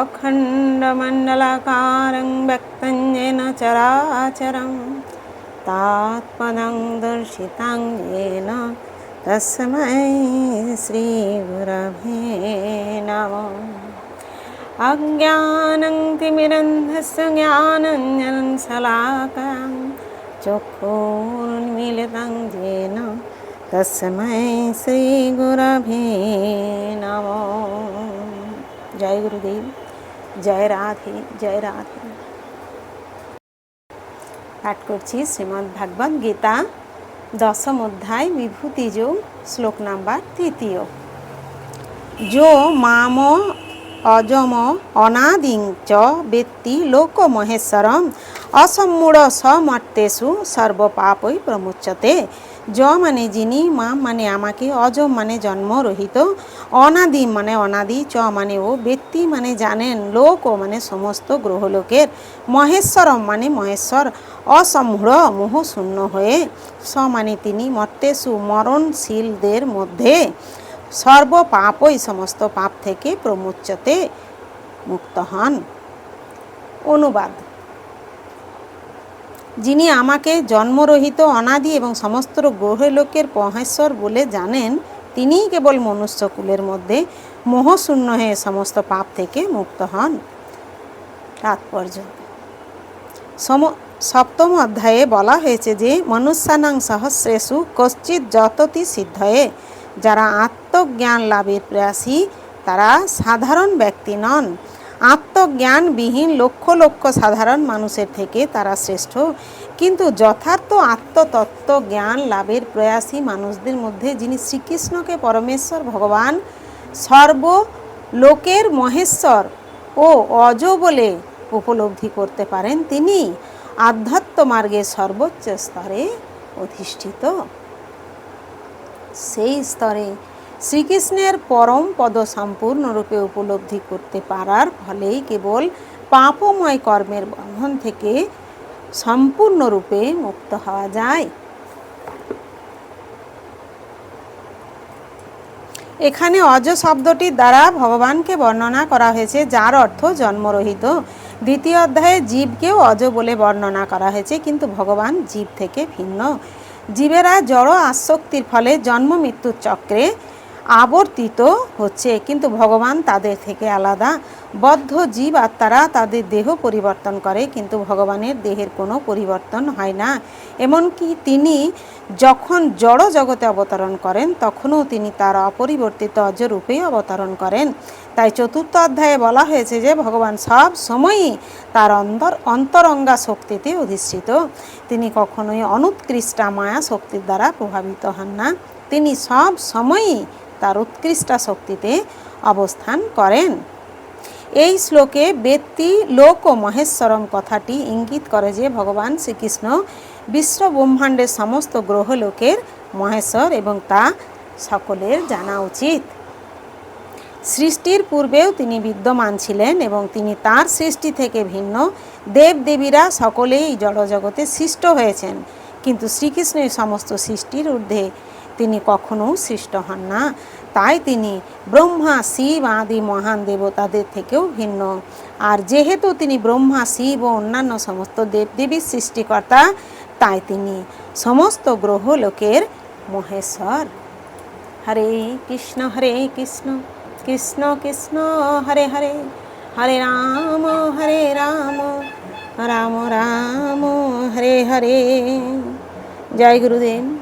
अखण्डमण्डलाकारं व्यक्तं येन चराचरं तात्पदं दर्शितं येन तस्मै श्रीगुरवे नमो अज्ञानं तिमिरन्धस्य ज्ञानञ्जनं शलाकं चक्षुर्मिलितं येन तस्मै श्रीगुरवे नमो जय गुरुदेव জয় রাধে জয় রাধে। পাঠ করছি শ্রীমদ্ ভাগবত গীতা, দশম অধ্যায়, বিভূতি যোগ, শ্লোক নাম্বার তৃতীয়। যো মাম অজম অনাদিং চ ব্যক্তি লোক মহেশ্বরম অসম্মূঢ় সমর্তেষু সর্বপাপই প্রমুচ্যতে য মানে যিনি, মা মানে আমাকে অজম মানে জন্ম রহিত, অনাদি মানে অনাদি, চ মানে ও ব্যক্তি মানে জানেন, লোক ও মানে সমস্ত গ্রহলোকের, মহেশ্বরম মানে মহেশ্বর অসম্মূঢ় মোহ শূন্য হয়ে, স মানে তিনি মর্তেষু মরণশীলদের মধ্যে, সর্ব পাপই সমস্ত পাপ থেকে প্রমুচ্যতে মুক্ত হন। অনুবাদ। যিনি আমাকে জন্মরহিত, অনাদি এবং সমস্ত গ্রহলোকের মহেশ্বর বলে জানেন, তিনিই কেবল মনুষ্যকুলের মধ্যে মোহশূন্য হয়ে সমস্ত পাপ থেকে মুক্ত হন। তাৎপর্য। সম, সপ্তম অধ্যায়ে বলা হয়েছে যে, মনুষ্যানাং সহস্রেষু কশ্চিৎ যততি সিদ্ধয়ে, যারা আত্মজ্ঞান লাভের প্রয়াসী, তারা সাধারণ ব্যক্তি নন। আত্মজ্ঞানবিহীন লক্ষ লক্ষ সাধারণ মানুষের থেকে তারা শ্রেষ্ঠ। কিন্তু যথার্থ আত্মতত্ত্ব জ্ঞান লাভের প্রয়াসী মানুষদের মধ্যে যিনি শ্রীকৃষ্ণকে পরমেশ্বর, ভগবান সর্ব লোকের মহেশ্বর ও অজ বলে উপলব্ধি করতে পারেন, তিনি আধ্যাত্ম মার্গের সর্বোচ্চ স্তরে অধিষ্ঠিত। সেই স্তরে শ্রীকৃষ্ণের পরম পদ সম্পূর্ণরূপে উপলব্ধি করতে পারার ফলেই কেবল পাপময় কর্মের বন্ধন থেকে সম্পূর্ণরূপে মুক্ত হওয়া যায়। এখানে অজ শব্দটির দ্বারা ভগবানকে বর্ণনা করা হয়েছে, যার অর্থ জন্মরহিত। দ্বিতীয় অধ্যায়ে জীবকেও অজ বলে বর্ণনা করা হয়েছে, কিন্তু ভগবান জীব থেকে ভিন্ন। জীবেরা জড় আসক্তির ফলে জন্ম মৃত্যুর চক্রে আবর্তিত হচ্ছে, কিন্তু ভগবান তাদের থেকে আলাদা। বদ্ধ জীব আত্মারা তাদের দেহ পরিবর্তন করে, কিন্তু ভগবানের দেহের কোনো পরিবর্তন হয় না। এমনকি তিনি যখন জড় জগতে অবতরণ করেন, তখনও তিনি তার অপরিবর্তিত অজরূপেই অবতরণ করেন। তাই চতুর্থ অধ্যায়ে বলা হয়েছে যে, ভগবান সব সময়ই তার অন্তর, অন্তরঙ্গা শক্তিতে অধিষ্ঠিত। তিনি কখনোই অনুৎকৃষ্টা মায়া শক্তির দ্বারা প্রভাবিত হন না। তিনি সব সময়ই তার উৎকৃষ্টা শক্তিতে অবস্থান করেন। এই শ্লোকে ব্যক্তি লোক ও মহেশ্বরম কথাটি ইঙ্গিত করে যে ভগবান শ্রীকৃষ্ণ বিশ্ব ব্রহ্মাণ্ডের সমস্ত গ্রহলোকের মহেশ্বর এবং তা সকলের জানা উচিত। সৃষ্টির পূর্বেও তিনি বিদ্যমান ছিলেন এবং তিনি তার সৃষ্টি থেকে ভিন্ন দেব দেবীরা সকলেই জড়জগতে সৃষ্ট হয়েছেন। কিন্তু শ্রীকৃষ্ণের সমস্ত সৃষ্টির ঊর্ধ্বে তিনি কখনও সৃষ্ট হন না। তাই তিনি ব্রহ্মা, শিব আদি মহান দেবতাদের থেকেও ভিন্ন। আর যেহেতু তিনি ব্রহ্মা, শিব ও অন্যান্য সমস্ত দেবদেবীর সৃষ্টিকর্তা, তাই তিনি সমস্ত গ্রহ লোকের মহেশ্বর। হরে কৃষ্ণ হরে কৃষ্ণ কৃষ্ণ কৃষ্ণ, হরে হরে হরে রাম হরে রাম রাম রাম, হরে হরে। জয় গুরুদেব।